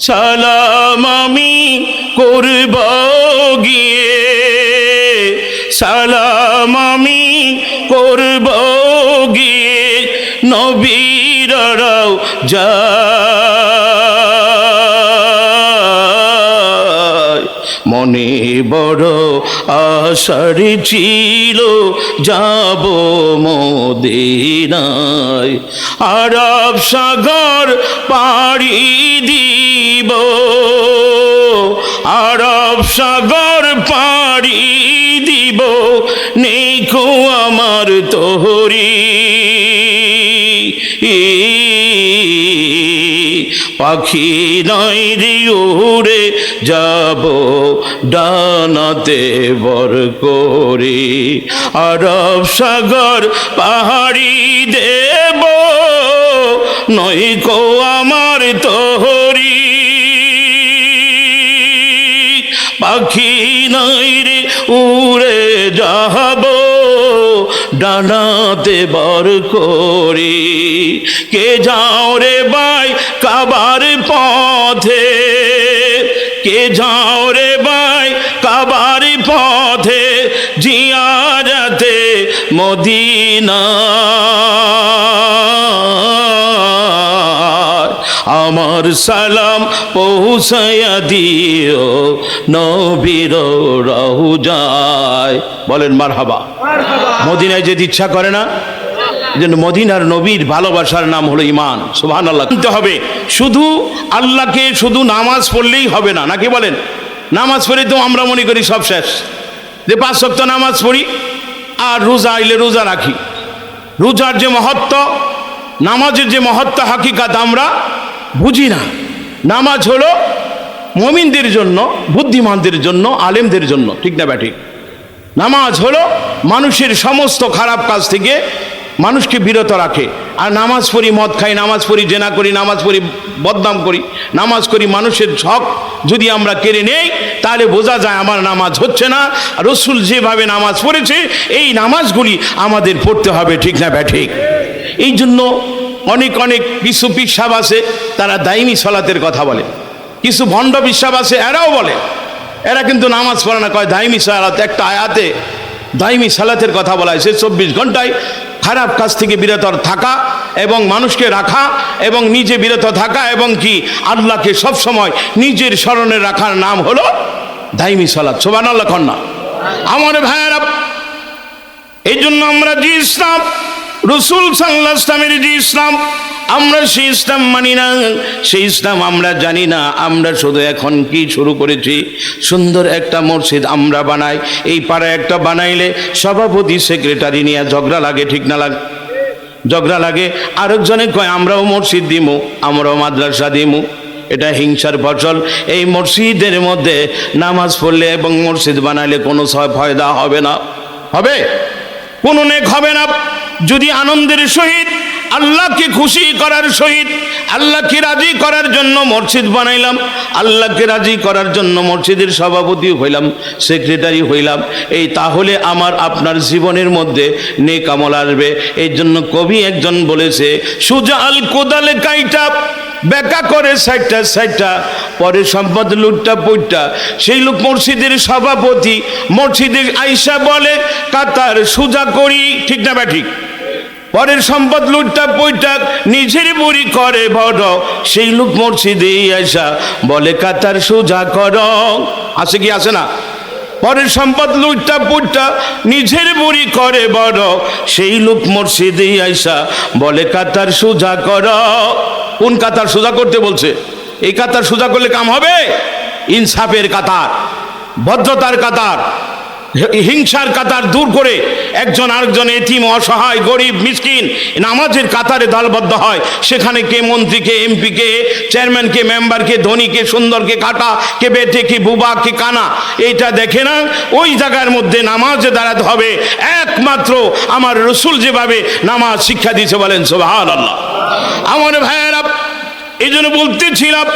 সালাম আমি করব গিয়ে। সালাম আমি করব গিয়ে। নবীরাও যায় মনে বড় আশার ছিল, যাব মদিনায়। আরব সাগর পাড়ি দিব, আরব সাগর পাড়ি দিব নেই আমার তোহরি। পাখি রে উড়ে যাব ডানাতে বর করে। আরব সাগর পাহাড়ি দেব নয় কো আমার তোহরি। পাখি নাই রে উড়ে যাব ডানাতে বর করি। কে যাও রে বাই কাবার পথে কে যাও রে বাই কাবার পথে জিয়ারাতে মদিনা। আমার সালাম পৌঁছায়া দিও নবীর রহু যায় বলেন মার হাবা মদিনায় যেতে ইচ্ছা করে না? যেন মদিনার নবীর ভালোবাসার নাম হলো ইমান সুবহান আল্লাহ কিনতে হবে, শুধু আল্লাহকে শুধু নামাজ পড়লেই হবে না। নাকি বলেন? নামাজ পড়ে তো আমরা মনে করি সব শেষ। যে পাঁচ সপ্তাহ নামাজ পড়ি, আর রোজা আইলে রোজা রাখি। রোজার যে মহত্ব, নামাজের যে মহত্ব হাকিকাত আমরা বুঝি না। নামাজ হলো মমিনদের জন্য, বুদ্ধিমানদের জন্য, আলেমদের জন্য। ঠিক না ব্যাঠিক? নামাজ হলো মানুষের সমস্ত খারাপ কাজ থেকে মানুষকে বিরত রাখে। আর নামাজ পড়ি, মদ খাই, নামাজ পড়ি, জেনা করি, নামাজ পড়ি, বদনাম করি, নামাজ করি, মানুষের হক যদি আমরা কেড়ে নেই, তাহলে বোঝা যায় আমার নামাজ হচ্ছে না। রসুল যেভাবে নামাজ পড়েছে, এই নামাজগুলি আমাদের পড়তে হবে, ঠিক না ব্যাঠিক? এই জন্য অনেক অনেক কিছু পিসাব আছে, তারা দাইমি সলাতের কথা বলে। কিছু ভণ্ড বিশ্বাব আছে, এরাও বলে। এরা কিন্তু নামাজ পড়ে না, কয় দাইমি সালাত, একটা আয়াতে দাইমি সালাতের কথা বলা হয়েছে, চব্বিশ ঘন্টায় খারাপ কাজ থেকে বিরত থাকা এবং মানুষকে রাখা এবং নিজে বিরত থাকা এবং কি আল্লাহকে সব সময় নিজের স্মরণে রাখার নাম হলো দাইমি সলাদ সোবান আল্লাহ কন্যা। আমার ভাইয়েরা, এই জন্য আমরা যে ইসলাম রসুল সাল্লাহ ইসলামের যে ইসলাম, আমরা সেই ইসলাম মানি না, সেই ইসলাম আমরা জানি না, আমরা শুধু এখন কি শুরু করেছি? সুন্দর একটা মসজিদ আমরা বানাই, এই পাড়ায় একটা বানাইলে সভাপতি, সেক্রেটারি নিয়ে ঝগড়া লাগে, ঠিক না লাগে? ঝগড়া লাগে, আরেকজনে কয়, আমরাও মসজিদ দিমু, আমরাও মাদ্রাসা দিমু। এটা হিংসার ফসল। এই মসজিদের মধ্যে নামাজ পড়লে এবং মসজিদ বানাইলে কোনো ফয়দা হবে না। হবে? কোনো নেক হবে না। যদি আনন্দের সহিত, আল্লাহকে খুশি করার সহিত, আল্লাহকে রাজি করার জন্য মসজিদ বানাইলাম, আল্লাহকে রাজি করার জন্য মসজিদের সভাপতি হইলাম, সেক্রেটারি হইলাম, এই তাহলে আমার, আপনার জীবনের মধ্যে নেকামল আসবে। এই জন্য কবি একজন বলেছে সুজা আল কোদালে কাইটা বেকা করে সাইটটা সাইটটা, পরে সম্পদ লুটটা পুটটা সেই লোক মসজিদের সভাপতি মসজিদের আইসা বলে, কাতার সুজা করি। ঠিক না ব্যাঠিক? পরের সম্পদ লুটটা পইটা নিজের বুড়ি করে বড়। সেই লোক মসজিদে আইসা বলে, কাতার সোজা কর। আছে কি, আছে না? পরের সম্পদ লুটটা পুটটা নিজের বুড়ি করে বড়। সেই লোক মসজিদে আইসা বলে, কাতার সোজা কর। কোন কাতার সোজা করতে বলছে? এই কাতার সোজা করলে কাম হবে? ইনসাফের কাতার, ভদ্রতার কাতার হিংসার কাতার দূর করে একজন আরেকজন এতিম, অসহায়, গরিব, মিসকিন নামাজের কাতারে দলবদ্ধ হয়। সেখানে কে মন্ত্রী, কে এমপি, কে চেয়ারম্যান, কে মেম্বার, কে ধনী, কে সুন্দর, কে কাটা, কে বেটে, কে বুবা, কে কানা, এইটা দেখে না? ওই জায়গার মধ্যে নামাজে দাঁড়াতে হবে। একমাত্র আমার রসুল যেভাবে নামাজ শিক্ষা দিয়েছে বলেন সোহান আল্লাহ আমার ভাইয়েরা এই জন্য বলতেছিলাম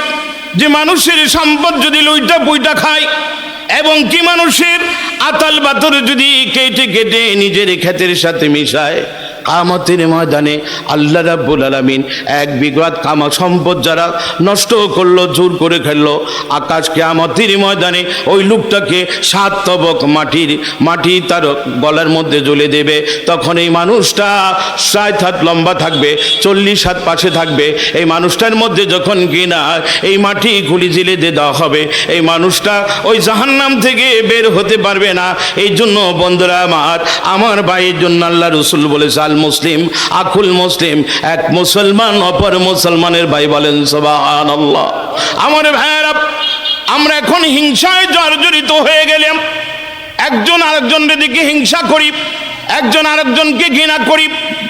যে মানুষের সম্পদ যদি লইটা বইটা খায় এবং কি মানুষের আতাল বাতর যদি কেটে কেটে নিজের ক্ষেতের সাথে মিশায় কামতের ময়দানে আল্লাহ রাব্বুল আলামিন এক বিঘাত কামা সম্পদ যারা নষ্ট করল, জোর করে খেললো, আকাশ কেয়ামতের ময়দানে ওই লোকটাকে সাত তবক মাটির মাটি তার গলার মধ্যে জ্বলে দেবে। তখন এই মানুষটা ষাট হাত লম্বা থাকবে, চল্লিশ হাত পাশে থাকবে। এই মানুষটার মধ্যে যখন কিনা এই মাটি খুলি জিলে দিয়ে দেওয়া হবে। এই মানুষটা ওই জাহান্নাম থেকে বের হতে পারবে না। এই জন্য বন্ধুরা আমার আমার ভাইয়ের জন্য আল্লাহ রসুল বলেছে আল মুসলিম, আকুল মুসলিম, এক মুসলমান অপর মুসলমানের ভাই বলেন আল্লাহ আমার ভাইয়েরা, আমরা এখন হিংসায় জর্জরিত হয়ে গেলাম। একজন আরেকজনের দিকে হিংসা করি, একজন আরেকজনকে ঘৃণা করি।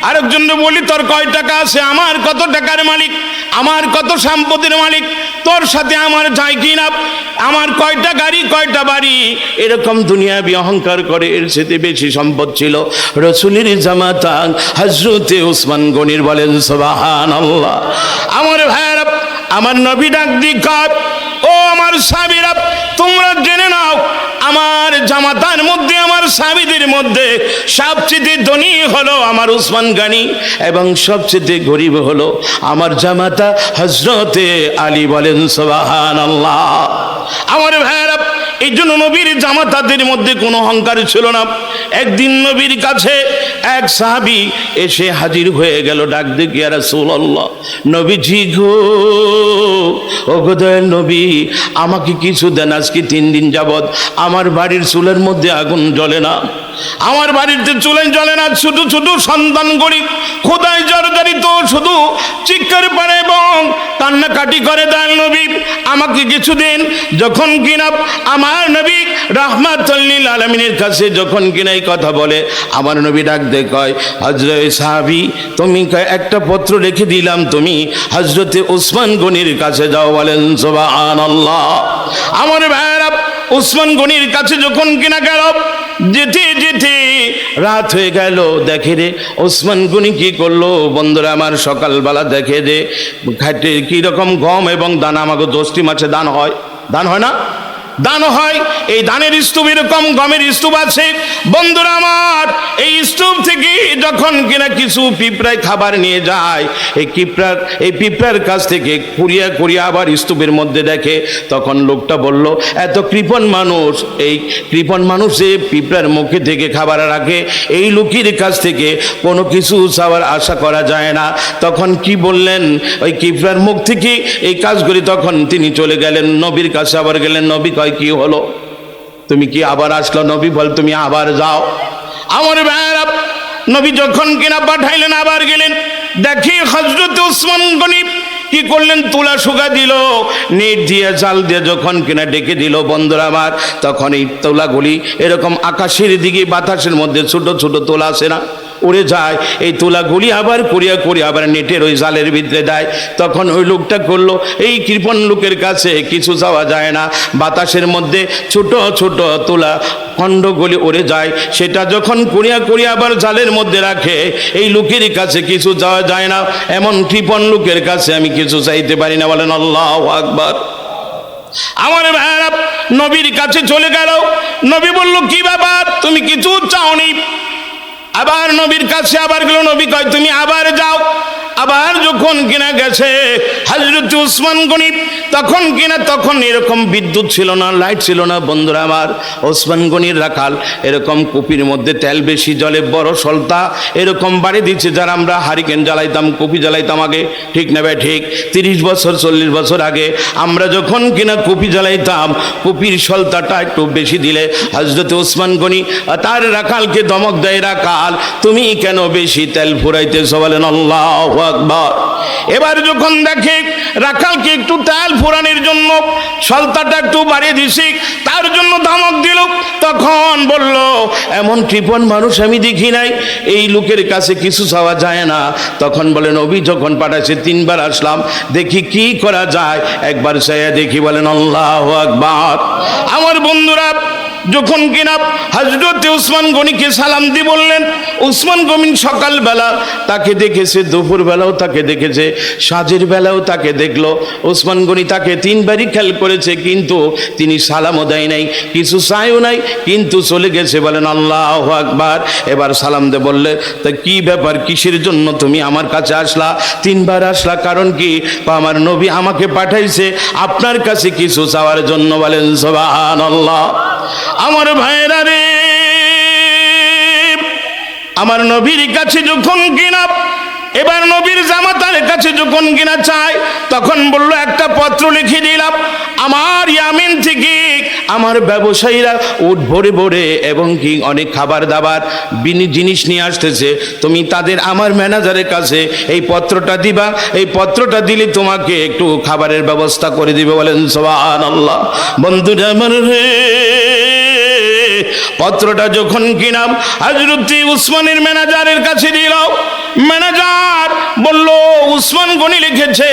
আরেকজনকে বলি, তোর কয় টাকা আছে? আমার কত টাকার মালিক? আমার কত সম্পদের মালিক? তোর সাথে আমার যায় কিনা আমার কয়টা গাড়ি, কয়টা বাড়ি? এরকম দুনিয়াবি অহংকার করে এর সাথে বেশি সম্পদ ছিল। রসুলের জামাতা হজরতে উসমান গনির বলেন সবাহান আল্লাহ আমার ভাইয়েরা আমার নবী ডাক দিক ও আমার সাবিরা তোমরা জেনে নাও, আমার জামাতার মধ্যে আমার সাবিদের মধ্যে সবচেয়ে ধনী হলো আমার উসমান গানি এবং সবচেয়ে গরিব হলো আমার জামাতা হজরতে আলী বলেন সবাহান আল্লাহ আমার ভাইয়েরা এই জন্য নবীর জামাতাদের মধ্যে কোনো অহংকার ছিল না। একদিন নবীর কাছে এক সাহাবি এসে হাজির হয়ে গেল, ডাক দেখি আর সোল্লাহ নবীজি গো ও গোদয়ের নবী, আমাকে কিছু দেন, আজকে তিন দিন যাবৎ আমার বাড়ির চুলের মধ্যে আগুন জ্বলে না। আমার বাড়িতে চুলে জ্বলে না, শুধু শুধু সন্তান করি খোদায় জর্জরিত শুধু চিৎকার পারে এবং কান্নাকাটি করে দেন নবী। আমাকে কিছু দিন যখন কিনা আমার নবী রাহমাতুল্লিল আলমিনের কাছে যখন কিনা এই কথা বলে, আমার নবী ডাক দে কয় হজরত সাহাবি, তুমি একটা পত্র রেখে দিলাম তুমি হজরতে উসমান গনির কাছে যাও বলেন সোবাহান আল্লাহ আমার ভাইয়েরা উসমান গনির কাছে যখন কিনা গেল যেতে যেতে রাত হয়ে গেল, দেখে রে ওসমান গুনি কি করল? বন্ধুরা আমার সকালবেলা দেখে রে খাটে কীরকম গম এবং দানা? আমাকে দোষটি মাছে দান হয়। দান হয় না? দান হয়, এই দানের স্তূপ এরকম, গমের স্তূপ আছে। বন্ধুরা আমার, এই স্তূপ থেকে যখন কিনা কিছু পিঁপড়ায় খাবার নিয়ে যায়, এই পিঁপড়ার এই পিঁপড়ার কাছ থেকে কুড়িয়া কুড়িয়া আবার স্তূপের মধ্যে দেখে, তখন লোকটা বলল, এত কৃপণ মানুষ, এই কৃপণ মানুষ যে পিঁপড়ার মুখে থেকে খাবার রাখে, এই লোকের কাছ থেকে কোনো কিছু চাওয়ার আশা করা যায় না। তখন কি বললেন, ওই কিপড়ার মুখ থেকে এই কাজগুলি তখন তিনি চলে গেলেন, নবীর কাছে আবার গেলেন, নবী কয় কি হলো? তুমি কি আবার আসলো? নবী বল, তুমি আবার যাও। আমার ভাইয়েরা, নবী যখন কিনা পাঠাইলেন, আবার গেলেন। দেখি হজরত উসমান গনি কি করলেন? তুলা শুকা দিল। নেট দিয়ে জাল দিয়ে যখন কিনা ডেকে দিল, বন্ধুরা আমার, তখন এই তোলাগুলি এরকম আকাশের দিকে বাতাসের মধ্যে ছোট ছোট তোলা আসে না? উড়ে যায়। এই তুলাগুলি আবার করিয়া করিয়া আবার নেটের ওই জালের ভিতরে দেয়। তখন ওই লোকটা করল, এই কৃপণ লোকের কাছে কিছু যাওয়া যায় না। বাতাসের মধ্যে ছোট ছোট তুলা খণ্ডগুলি উড়ে যায়। সেটা যখন করিয়া করিয়া আবার জালের মধ্যে রাখে, এই লোকের কাছে কিছু যাওয়া যায় না। এমন কৃপণ লোকের কাছে আমি কিছু চাইতে পারি না। বলেন, আল্লাহ আকবার। আমার ভাইয়েরা, নবীর কাছে চলে গেল। নবী বলল, কি ব্যাপার? তুমি কিছু চাওনি? আবার নবীর কাছে আবার গেল নবী কয় তুমি আবার যাও। আবার যখন কিনা গেছে হজরত উসমান গনিব তখন কিনা তখন এরকম বিদ্যুৎ ছিল না, লাইট ছিল না বন্ধুরা আমার। ওসমান গনির রাখাল এরকম কুপির মধ্যে তেল বেশি, জলে বড় সলতা, এরকম বাড়ি দিচ্ছে যারা আমরা হারিকেন জ্বালাইতাম, কুপি জ্বালাইতাম আগে। ঠিক নেবে ঠিক। তিরিশ বছর, চল্লিশ বছর আগে আমরা যখন কিনা কুপি জ্বালাইতাম, কুপির সলতাটা একটু বেশি দিলে হজরত ওসমান গনি তার রাখালকে দমক দেয়, রাখাল, তুমি কেন বেশি তেল ফুরাইতেছ? বলেন, আল্লাহ আকবর। এবার যখন দেখে রাখালকে একটু তেল ফুরানোর জন্য, সলতাটা একটু বাড়িয়ে দিছি, তার জন্য ধমক দিল, তখন বলল, এমন কৃপণ মানুষ আমি দেখি নাই, এই লোকের কাছে কিছু চাওয়া যায় না। তখন বলেন, অভি যখন পাঠাচ্ছে তিনবার আসলাম, দেখি কি করা যায়। একবার চাইয়া দেখি বলেন, আল্লাহ আকবার। আমার বন্ধুরা যখন কিনা হজরতে উসমান গনিকে সালাম দিয়ে বললেন, উসমান গমিন সকালবেলা তাকে দেখেছে, দুপুরবেলাও তাকে দেখেছে, সাজের বেলাও তাকে দেখল। উসমান গনি তাকে তিনবারই খেয়াল করেছে, কিন্তু তিনি সালামও দেয় নাই, কিছু চায়ও নাই, কিন্তু চলে গেছে, বলেন আল্লাহ আকবার। এবার সালাম দে বললে, তা কি ব্যাপার, কিসের জন্য তুমি আমার কাছে আসলা? তিনবার আসলা কারণ কি? আমার নবী আমাকে পাঠাইছে, আপনার কাছে কিছু চাওয়ার জন্য বলেন সোবাহান আল্লাহ আমার ভাইরা রে, আমার নবীর কাছে যখন কিনা এবার নবীর জামাতার কাছে যখন কিনা চাই তখন বলল, একটা পত্র লিখে দিলাম, আমার ইয়ামিন থেকে আমার ব্যবসায়ীরা উঠ ভরে ভরে এবং কি অনেক খাবার দাবার বিনি জিনিস নিয়ে আসতেছে। তুমি তাদের আমার ম্যানেজারের কাছে এই পত্রটা দিবা, এই পত্রটা দিলে তোমাকে একটু খাবারের ব্যবস্থা করে দিবে বলেন সোহান আল্লাহ বন্ধুরা আমার রে পত্রটা যখন কিনাম হাজরুদ্দি উসমানের ম্যানেজারের কাছে দিল ম্যানেজার বলল, উসমান গনি লিখেছে,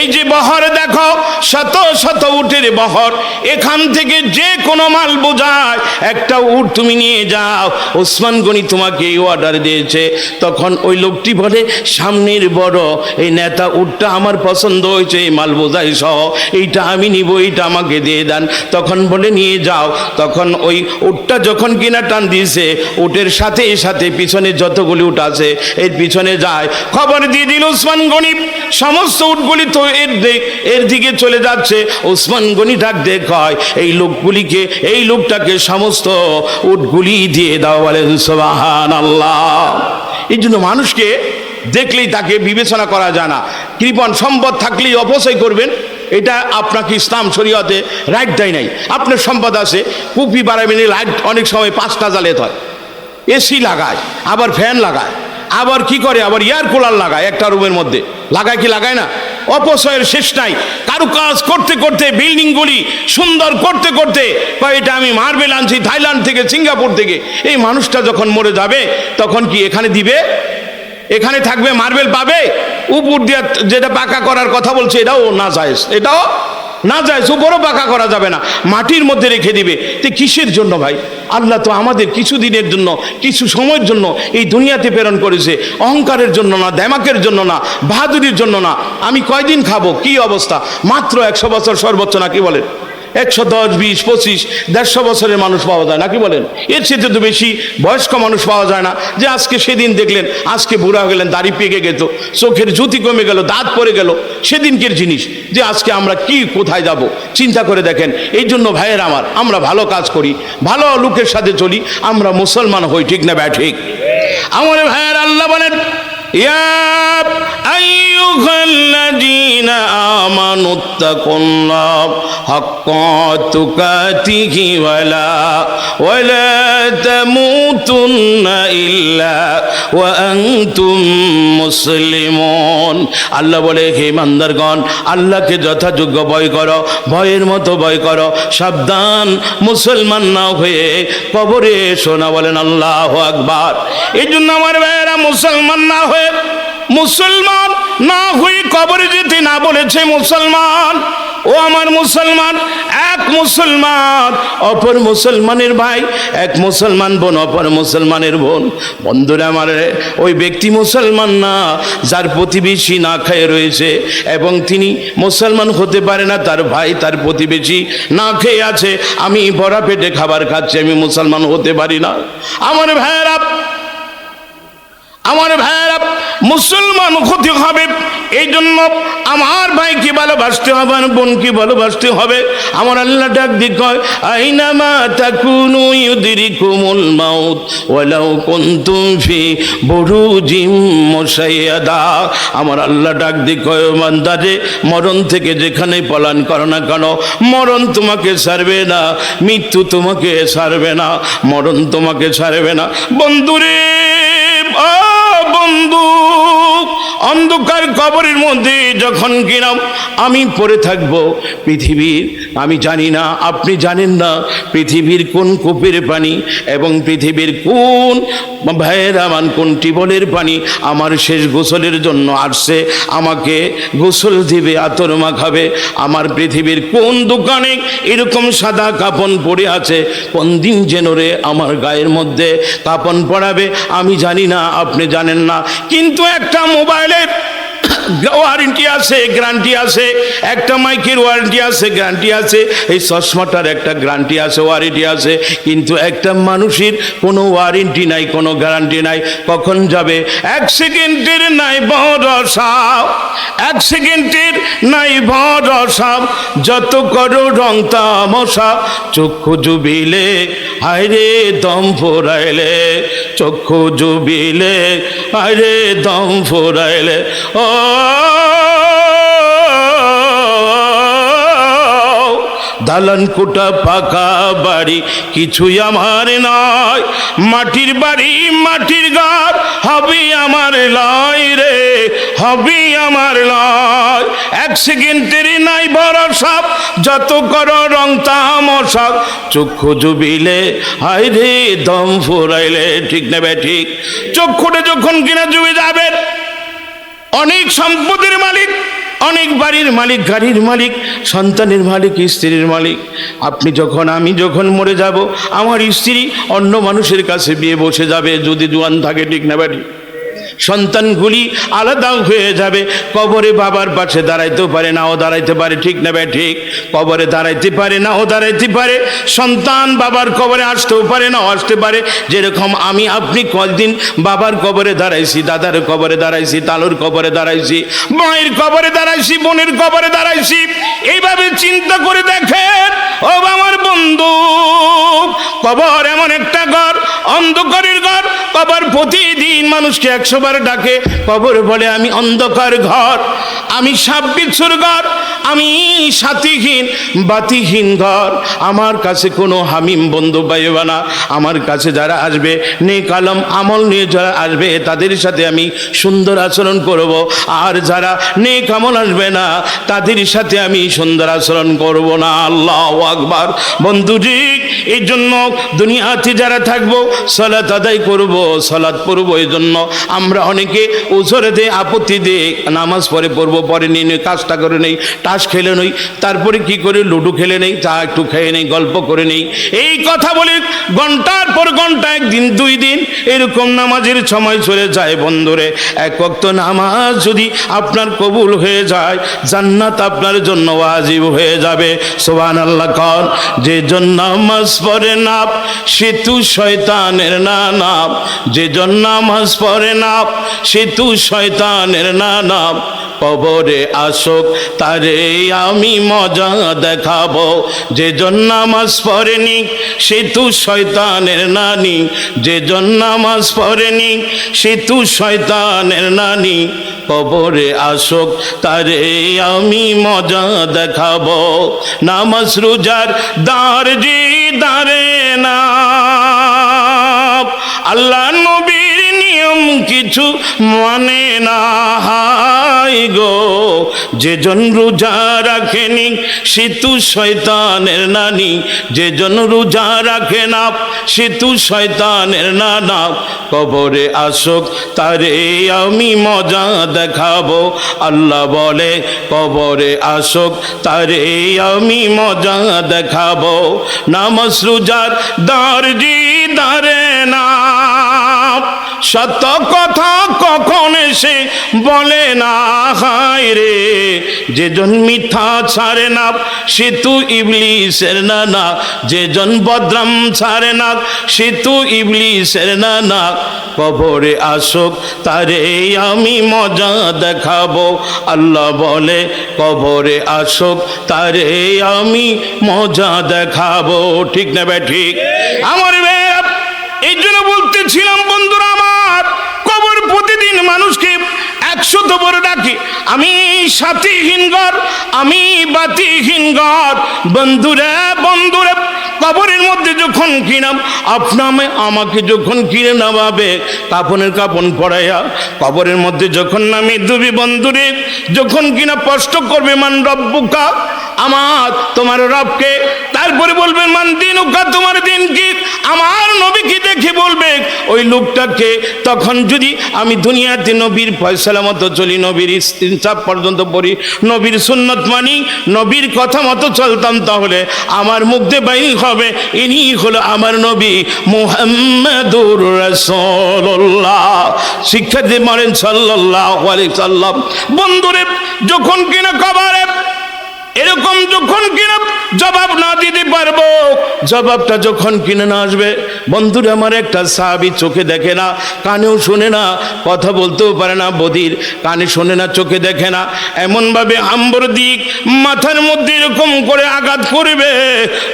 এই যে বহর দেখো, শত শত উটের বহর, এখান থেকে যে কোনো মাল বোঝায়, একটা উট তুমি নিয়ে যাও। উসমান গনি তোমাকে এই অর্ডার দিয়েছে। তখন ওই লোকটি বলে, সামনের বড়, এই নেতা উটটা আমার পছন্দ হয়েছে, এই মাল বোঝাই সহ, এইটা আমি নিব, এইটা আমাকে দিয়ে দেন। তখন বলে, নিয়ে যাও। তখন ওই উটটা যখন কিনা টান দিয়েছে, উটের সাথে সাথে পিছনে যতগুলি উট আছে এর পিছনে যায়। খবর দিয়ে দিল উসমান গনি, সমস্ত উটগুলি তো এর এর দিকে চলে যাচ্ছে। উসমান গনি ডাক দেখ হয়, এই লোকগুলিকে, এই লোকটাকে সমস্ত উটগুলি দিয়ে দাও বলেন সোবাহান আল্লাহ এই জন্য মানুষকে দেখলেই তাকে বিবেচনা করা যায় না। কৃপণ সম্পদ থাকলেই অপচয় করবেন, এটা আপনাকে ইসলাম শরীয়তে রাইট দেয় নাই। আপনার সম্পদ আছে কুপি বাড়াবেন লাইট অনেক সময় পাঁচটা জ্বালিয়ে হয় এসি লাগায়, আবার ফ্যান লাগায়। আবার কি করে? আবার এয়ার কুলার লাগায় একটা রুমের মধ্যে। লাগায় কি লাগায় না? অপচয়ের শেষ নাই। কারু কাজ করতে করতে বিল্ডিংগুলি সুন্দর করতে করতে, কয়, এটা আমি মার্বেল আনছি থাইল্যান্ড থেকে, সিঙ্গাপুর থেকে। এই মানুষটা যখন মরে যাবে, তখন কি এখানে দিবে? এখানে থাকবে, মার্বেল পাবে? উপর দিয়ে যেটা পাকা করার কথা বলছে, এটাও না যায়। এটাও না যায় উপরও পাকা করা যাবে না। মাটির মধ্যে রেখে দিবে। তে কিসের জন্য ভাই? আল্লাহ তো আমাদের কিছু দিনের জন্য, কিছু সময়ের জন্য এই দুনিয়াতে প্রেরণ করেছে। অহংকারের জন্য না, দেমাকের জন্য না, বাহাদুরির জন্য না। আমি কয়দিন খাব? কি অবস্থা? মাত্র একশো বছর সর্বোচ্চ না কি বলেন একশো দশ, বিশ, পঁচিশ, দেড়শো বছরের মানুষ পাওয়া যায় নাকি বলেন? এর চেয়ে তো বেশি বয়স্ক মানুষ পাওয়া যায় না, যে আজকে সেদিন দেখলেন, আজকে বুড়া হয়ে গেলেন, দাড়ি পেকে গেত, চোখের জুতি কমে গেল, দাঁত পরে গেল, সেদিনকের জিনিস, যে আজকে আমরা কি, কোথায় যাব? চিন্তা করে দেখেন, এই জন্য ভাইয়ের আমার, আমরা ভালো কাজ করি, ভালো লোকের সাথে চলি, আমরা মুসলমান হই, ঠিক না ব্যা ঠিক? আমার ভাইয়ের আল্লাহ বলেন, ইয়া আইয়ুহাল্লাযী الذين آمنوا اتقوا الله حق تقاته ولا ولا تموتن إلا وأنتم মুসলিমন আল্লাহ বলে হে মান্দারগণ আল্লাহকে যথাযোগ্য ভয় করো ভয়ের মতো ভয় করো সাবধান মুসলমান না হয়ে কবরে শোনা বলেন আল্লাহ আকবার এই জন্য আমার ভাইয়েরা মুসলমান না হয়ে মুসলমান না হয়ে কবরে যেতে না বলেছে মুসলমান। ও আমার মুসলমান, এক মুসলমান, অপর মুসলমানের ভাই, এক মুসলমান বোন, অপর মুসলমানের বোন। বন্ধুরা আমার ওই ব্যক্তি মুসলমান না, যার প্রতিবেশী না খেয়ে রয়েছে এবং তিনি মুসলমান হতে পারে না, তার ভাই, তার প্রতিবেশী না খেয়ে আছে, আমি ভরা পেটে খাবার খাচ্ছি, আমি মুসলমান হতে পারি না। আমার ভাইয়েরা আমার ভাইয়েরা মুসলমান হতে হবে। এই জন্য আমার ভাইকে ভালোবাসতে হবে, আমার বোনকে ভালোবাসতে হবে। আমার আল্লাহ ডাক দিক আইনামা তাকুনু ইউদরিকুমুল মাউত, ওয়ালাউ কুনতুম ফি বুরুজিম মুশাইয়াদা আমার আল্লাহ ডাক দিক বান্দারে মরণ থেকে যেখানে পলান করো না কেন, মরণ তোমাকে ছাড়বে না, মৃত্যু তোমাকে ছাড়বে না, মরণ তোমাকে ছাড়বে না। বন্ধুরে অন্ধকার কবরের মধ্যে যখন কিনা আমি পড়ে থাকব পৃথিবীর আমি জানি না, আপনি জানেন না পৃথিবীর কোন কূপের পানি এবং পৃথিবীর কোন ভাইয়ের আমার কোন টিবলের পানি আমার শেষ গোসলের জন্য আসছে। আমাকে গোসল দিবে, আতর মাখাবে। আমার পৃথিবীর কোন দোকানে এরকম সাদা কাপন পড়ে আছে, কোন দিন যেন রে আমার গায়ের মধ্যে কাপন পড়াবে, আমি জানি না, আপনি জানেন না। কিন্তু একটা মোবাইলের ওয়ারেন্টি আছে, গ্যারান্টি আছে, একটা মাইকের ওয়ারেন্টি আছে, গ্যারান্টি আছে, এই চশমাটার একটা গ্যারান্টি আছে, ওয়ারেন্টি আছে, কিন্তু একটা মানুষের কোনো ওয়ারেন্টি নাই, কোনো গ্যারান্টি নাই, কখন যাবে? এক সেকেন্ডের নাই ভরসা, এক সেকেন্ডের নাই ভরসা, যত করো রং তামশা, চক্ষু জুবিলে, হায়রে দম ফোরাইলে, চক্ষু জুবিলে, হায়রে দম ফোরাইলে, ও দালান কোটা পাকা বাড়ি কিছুই আমার নয়। মাটির বাড়ি, মাটির ঘর, হবি আমার লয় রে, হবি আমার লয়। এক সেকেন্ডের নাই ভরসা, যত কর রং তামসা। চক্ষু জুবিলে, হায় রে, দম ফুরাইলে, ঠিক নেবে ঠিক। চক্ষুটা যখন কিনা জুবে যাবেন অনেক সম্পদের মালিক, অনেক বাড়ির মালিক, গাড়ির মালিক, সন্তানের মালিক, স্ত্রীর মালিক। আপনি যখন, আমি যখন মরে যাব, আমার স্ত্রী অন্য মানুষের কাছে বিয়ে বসে যাবে, যদি জোয়ান থাকে, ঠিক না বাড়ি সন্তানগুলি আলাদা হয়ে যাবে। কবরে বাবার পাশে দাঁড়াইতেও পারে নাও দাঁড়াইতে পারে, ঠিক না ভাই, ঠিক? কবরে দাঁড়াইতে পারে নাও দাঁড়াইতে পারে। সন্তান বাবার কবরে আসতেও পারে নাও আসতে পারে। যেরকম আমি আপনি কয়েকদিন বাবার কবরে দাঁড়াইছি, দাদার কবরে দাঁড়াইছি, তালুর কবরে দাঁড়াইছি, মায়ের কবরে দাঁড়াইছি, বোনের কবরে দাঁড়াইছি, এইভাবে চিন্তা করে দেখেন, ও আমার বন্ধু, কবর এমন একটা ঘর, অন্ধকারের ঘর, কবর প্রতিদিন মানুষকে একশো বার ডাকে, কবর বলে, আমি অন্ধকার ঘর, আমি সাপ বিচ্ছুর ঘর আমি সাথীহীন, বাতিহীন ঘর। আমার কাছে কোনো হামিম বন্ধু পাইবে না। আমার কাছে যারা আসবে নে কালম আমল নিয়ে যারা আসবে, তাদের সাথে আমি সুন্দর আচরণ করব। আর যারা নে কামল আসবে না, তাদের সাথে আমি সুন্দর আচরণ করব না। আল্লাহ আকবার। বন্ধুজি এই জন্য দুনিয়াতে যারা থাকব, সলাত আদায় করব সলাৎ পড়ব, এই জন্য আমরা অনেকে উজরে দে, আপত্তি দে, নামাজ পড়ে, পড়ব পরে নিয়ে নেই, কাজটা করে নেই টাস খেলে নেই, তারপরে কি করে লুডো খেলে নেই, চা একটু খেয়ে নেই, গল্প করে নেই। এই কথা বলে ঘণ্টার পর ঘণ্টা, একদিন, দুই দিন, এরকম নামাজের সময় চলে যায় বন্ধুরে। এক ওয়াক্ত নামাজ যদি আপনার কবুল হয়ে যায়, জান্নাত আপনার জন্য ওয়াজিব হয়ে যাবে। সোহান আল্লাহ কর, যে জন্য নামাজ পড়ে না সে তু শয়তানের না নাম যে জন্য নামাজ পড়ে না সে তু শয়তানের না নাম কবরে আসুক, তারে আমি মজা দেখাবো। যে জন্য নামাজ পড়েনি সে তু শয়তানের নানি। যে জন্য নামাজ পড়েনি সে তু শয়তানের নানি। কবরে আসুক, তারে আমি মজা দেখাবো। নামাজ রোজার দার জি দাঁড়ে না। আল্লাহ নিয়ম কিছু মানে না গো। যে জন রোজা রাখেনি সেতু শয়তানের নানি। যে জন রোজা রাখে না সেতু শয়তানের নানা। কবরে আসুক, তারে আমি মজা দেখাবো। আল্লাহ বলে, কবরে আসুক, তারে আমি মজা দেখাবো। নামাজ রোজার দারজি দারে না। সত্য কথা কখন এসে বলে না, হায় রে? যে জন মিথ্যা ছাড়ে না, সে তু ইবলিসের না না যে জন বদ্রাম ছাড়ে না, সে তু ইবলিসের না না কবরে আসুক, তারে আমি মজা দেখাবো। আল্লাহ বলে, কবরে আসুক, তারে আমি মজা দেখাবো। ঠিক না বে, ঠিক? আমার এই জন্য বলতেছিলাম একশো বড় ডাকে আমি সাথীহীন ঘর, আমি বাতিহীন ঘর। বন্ধুরা বন্ধুরা, কবরের মধ্যে যখন কিনাম আপনামে আমাকে যখন কিনে নামাবে কাপনের কাপন পড়াইয়া কবরের মধ্যে যখন নামে দুবি বন্ধুরে, যখন কিনা কষ্ট করবে মান রব্বুকা, আমার তোমার রবকে, তারপরে বলবেন মান দিন উকা তোমার দিন কি আমার নবীকে দেখে বলবে ওই লোকটাকে তখন যদি আমি দুনিয়াতে নবীর ফয়সালা মতো চলি, নবীর ইনসাফ পর্যন্ত পড়ি, নবীর সুন্নত মানি, নবীর কথা মতো চলতাম, তাহলে আমার দিয়ে বাইর হবে, ইনি হলো আমার নবী মুহাম্মাদুর রাসূলুল্লাহ। শিক্ষা দিয়ে মারেন সাল্লাল্লাহু আলাইহি সাল্লাম। বন্ধুরে, যখন কিনা কবারে এরকম যখন কিনা জবাব না দিতে পারব, জবাবটা যখন কিনে না আসবে, বন্ধুরা আমার একটা সাহাবি চোখে দেখে না, কানেও শোনে না, কথা বলতেও পারে না বদির, কানে শোনে না, চোখে দেখে না। এমনভাবে আম্বর দিক মাথার মধ্যে এরকম করে আঘাত করবে।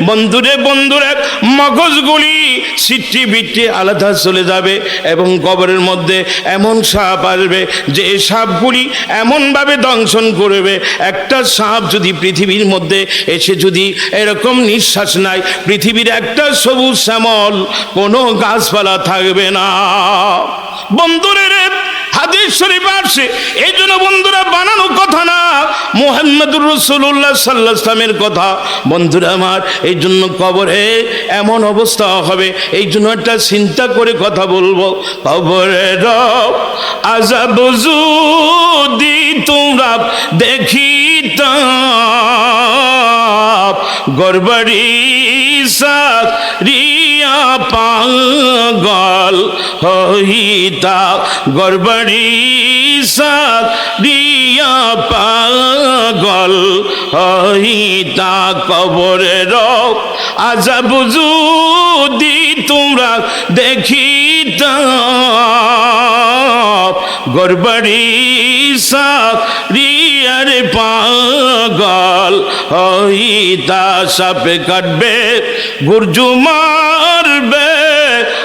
বন্ধুরে বন্ধুরে, মগজগুলি সিট্টি বিট্টি আলাদা চলে যাবে এবং কবরের মধ্যে এমন সাপ আসবে যে এই সাপগুলি এমনভাবে দংশন করবে। একটা সাপ যদি পৃথিবীর মধ্যে এসে যদি এরকম নিঃশ্বাস নাই পৃথিবীর একটা সবুজ শ্যামল, কোনো গাছপালা থাকবে না। বন্ধুরে হাদিস শরীফ আসছে এই জন্য বন্ধুরা বানানো কথা না, মোহাম্মদুর রসুল্লাহ সাল্লাহ ইসলামের কথা। বন্ধুরা আমার, এই জন্য কবরে এমন অবস্থা হবে, এই জন্য একটা চিন্তা করে কথা বলব। কবরে আজাব যদি তোমরা দেখিতাম গড়বড়ি রিয়া পাগল হইতা গড়বড়ি রিয়া পাগল হইতা কবরের আজাব যদি তোমরা দেখিতা গড়বড়ি সাত রিয়ার পাগল হইতা সাপে কাটবে, গুর্জু মারবে,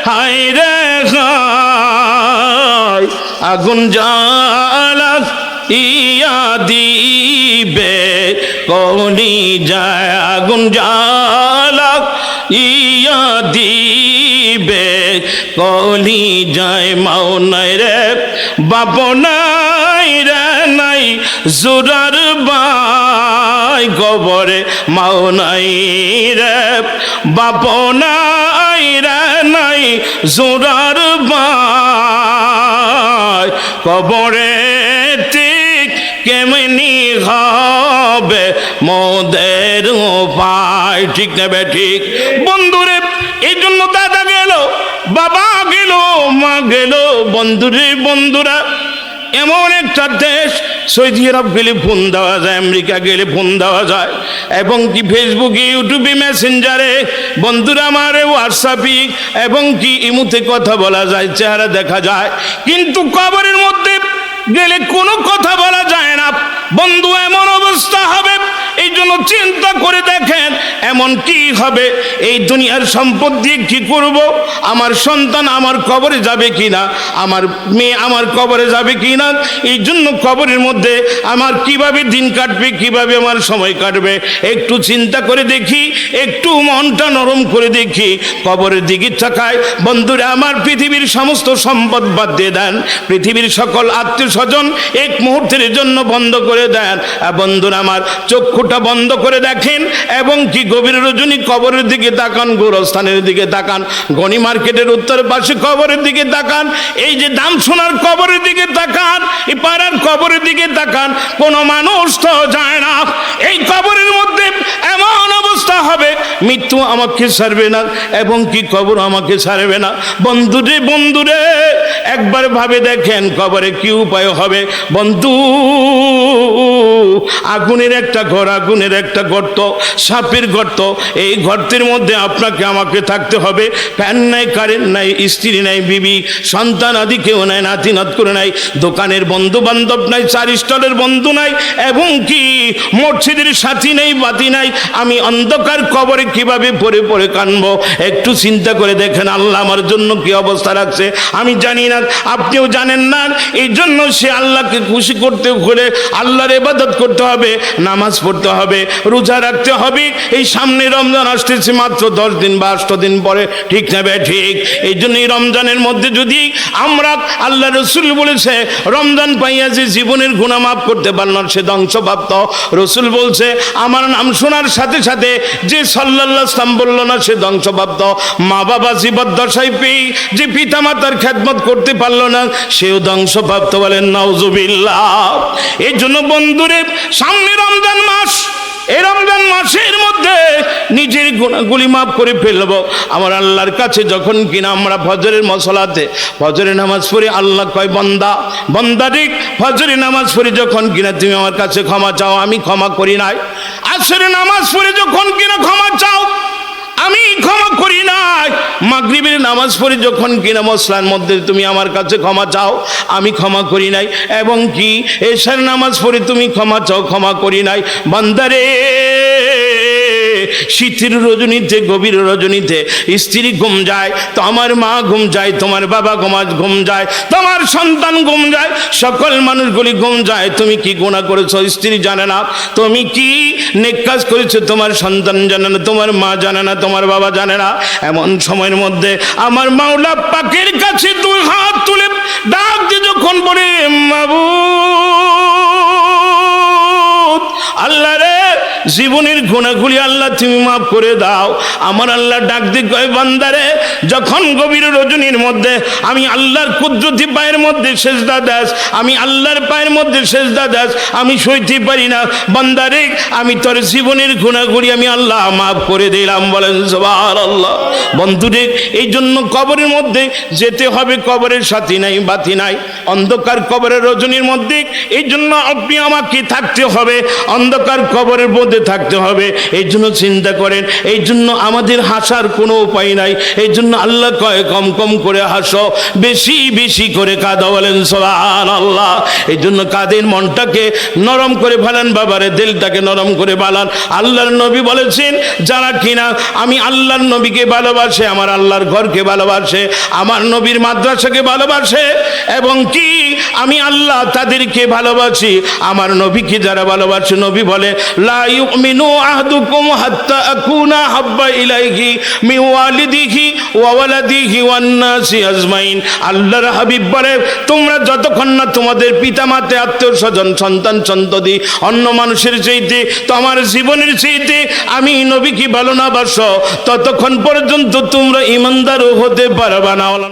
হায় রে হায়। আগুন জ্বালাক ইয়া দিবে, কনি যায় আগুন জ্বালাক ইয়া দিবে, কলি যায় মাও নাই রে, বাপ নাই রে নাই, জোরার বাই গবরে মাও নাই রে, বাপ নাই রে নাই, জোরার বাই কবরে ঠিক কেমনি হবে মোদের উপায় ঠিক নেবে ঠিক। বন্ধুরে, এই জন্য দাদা গেল, বাবা গেল, মা গেল। বন্ধুরে, বন্ধুরা, এমন একটা দেশ, সৌদি আরব গেলে ফোন দেওয়া যায়, আমেরিকা গেলে ফোন দেওয়া যায়, এবং কি ফেসবুকে ইউটিউবে মেসেঞ্জারে বন্ধুরা আমার হোয়াটসঅ্যাপে এবং কি ইমুতে কথা বলা যায়, চেহারা দেখা যায়। কিন্তু কবরের মধ্যে গেলে কোনো কথা বলা যায় না। বন্ধু, এমন অবস্থা হবে এই জন্য চিন্তা করে দেখেন এমন কি হবে? এই দুনিয়ার সম্পদ দিয়ে কি করব? আমার সন্তান আমার কবরে যাবে কি না আমার মেয়ে আমার কবরে যাবে কি না এই জন্য কবরের মধ্যে আমার কীভাবে দিন কাটবে, কীভাবে আমার সময় কাটবে? একটু চিন্তা করে দেখি, একটু মনটা নরম করে দেখি। কবরের দিকে তাকায়, বন্ধুরা, আমার পৃথিবীর সমস্ত সম্পদ বাদ দিয়ে দেন। পৃথিবীর সকল আত্মীয় স্বজন এক মুহূর্তের জন্য বন্ধ করে দেন। বন্ধুরা, আমার চক্ষুটা বন্ধ করে দেখেন এবং কি গভীর রজনী কবরের দিকে তাকান, গোরস্থানের দিকে তাকান গণি মার্কেটের উত্তর পাশে কবরের দিকে তাকান, এই যে দাম সোনার কবরের দিকে তাকান, এই পাড়ার কবরের দিকে তাকান, কোনো মানুষ তো যায় না। এই কবরের মধ্যে এমন অবস্থা হবে, মৃত্যু আমাকে সারবে না এবং কি কবর আমাকে সারবে না। বন্ধুরে বন্ধুরে একবার ভাবে দেখেন কবরে কি উপায় হবে। বন্ধু, আগুনের একটা ঘর আগুনের একটা গর্ত, সাপের গর্ত। এই গর্তের মধ্যে আপনাকে, আমাকে থাকতে হবে। ফ্যান নাই, কারেন্ট নাই, স্ত্রী নাই, বিবি, সন্তান আদি কেউ নাই, নাতি নাত করে নাই, দোকানের বন্ধু বান্ধব নাই, চার স্টলের বন্ধু নাই, এবং কি মসজিদের সাথী নেই, বাতি নাই। আমি অন্ধকার কবরে কীভাবে পরে পরে কানবো? একটু চিন্তা করে দেখেন, আল্লাহ আমার জন্য কি অবস্থা রাখছে। আমি জানি না, আপনিও জানেন না, এই জন্য সে আল্লাহকে খুশি করতে হলে আল্লাহর ইবাদত করতে হবে। নামাজ পড়তে হবে, রোজা রাখতে হবে। এই সামনে রমজান আসতেছে মাত্র দশ দিন বা আষ্ট দিন পরে, ঠিক না বে, ঠিক? এই জন্য এই রমজানের মধ্যে যদি আমরা আল্লাহ রসুল বলেছে, রমজান পাইয়া যে জীবনের গুণা মাফ করতে পারল সে ধ্বংসপ্রাপ্ত। রসুল বলছে, আমার নাম শোনার সাথে সাথে যে সাল্লাল্লাহ ইসলাম বলল না, সে ধ্বংসপ্রাপ্ত। মা বাবা জীবদ্দশায় পেয়ে যে পিতা মাতার খ্যাতমত করতে পারল না, সেও ধ্বংসপ্রাপ্ত বলেন, নাউজুবিল্লাহ। এই জন্য বন্ধুরে, সামনে রমজান মাস এই রমজান মাসের মধ্যে নিজের গুণাগুলি মাফ করে ফেলব। আমার আল্লাহর কাছে যখন কিনা আমরা ফজরের মশলাতে ফজরের নামাজ পড়ি আল্লাহ কয়, বন্দা বন্দা দিক ফজরের নামাজ পড়ি যখন কিনা তুমি আমার কাছে ক্ষমা চাও, আমি ক্ষমা করি নাই। আসরে নামাজ পড়ে যখন কিনা ক্ষমা চাও আমি ক্ষমা করি নাই। মাগরিবের নামাজ পড়ে যখন কিনা মশলার মধ্যে তুমি আমার কাছে ক্ষমা চাও, আমি ক্ষমা করি নাই। এবং কি, এশার নামাজ পড়ে তুমি ক্ষমা চাও, ক্ষমা করি নাই। বান্দারে শীতের রজনীতে গভীর রজনীতে স্ত্রী ঘুম যায় তো আমার মা ঘুম যায়, তোমার বাবা ঘুমা ঘুম যায়, তোমার সন্তান ঘুম যায়, সকল মানুষগুলি ঘুম যায়। তুমি কি গুণা করেছ? স্ত্রী জানে না। তুমি কি নেক কাজ করেছ? তোমার সন্তান জানে না, তোমার মা জানে না, তোমার বাবা জানে না। এমন সময়ের মধ্যে আমার মাওলা পাকের কাছে দুই হাত তুলে ডাক দিয়ে যখন বলে মাবু আল্লাহ রে জীবনের গুণাগুলি আল্লাহ তুমি মাফ করে দাও। আমার আল্লাহ ডাক দি কয়, বান্দারে, যখন গভীর রজনীর মধ্যে আমি আল্লাহর কুদরতি পায়ের মধ্যে সেজদা দাস, আমি আল্লাহর পায়ের মধ্যে সেজদা দাস, আমি সইতে পারি না। বান্দারে, আমি তোর জীবনের গুণাগুলি আমি আল্লাহ মাফ করে দিলাম বলেন সবার আল্লাহ বন্ধুরে এই জন্য কবরের মধ্যে যেতে হবে, কবরের সাথী নাই, বাতি নাই। অন্ধকার কবরের রজনীর মধ্যে এই জন্য আপনি আমাকে থাকতে হবে। অন্ধকার কবরের মধ্যে থাকতে হবে। এই জন্য চিন্তা করেন, এই জন্য আমাদের হাসার কোনো উপায় নাই। এই জন্য আল্লাহ কয়, কম কম করে হাসো, বেশি বেশি করে কাঁদা বলেন সোহান আল্লাহ এই জন্য কাদের মনটাকে নরম করে ফেলান, বাবারে দিলটাকে নরম করে বালান আল্লাহর নবী বলেছেন, যারা কিনা আমি আল্লাহর নবীকে ভালোবাসে, আমার আল্লাহর ঘরকে ভালোবাসে, আমার নবীর মাদ্রাসাকে ভালোবাসে, এবং কি আমি আল্লাহ তাদেরকে ভালোবাসি, আমার নবীকে যারা ভালোবাসে, নবী বলে, লা আল্লাহর হাবিব বলে, তোমরা যতক্ষণ না তোমাদের পিতামাতা, আত্মীয় স্বজন, সন্তান সন্ততি, অন্য মানুষের চাইতে, তোমার জীবনের চাইতে আমি নবীকে ভালো না বাসো ততক্ষণ পর্যন্ত তোমরা ইমানদারও হতে পারবা না।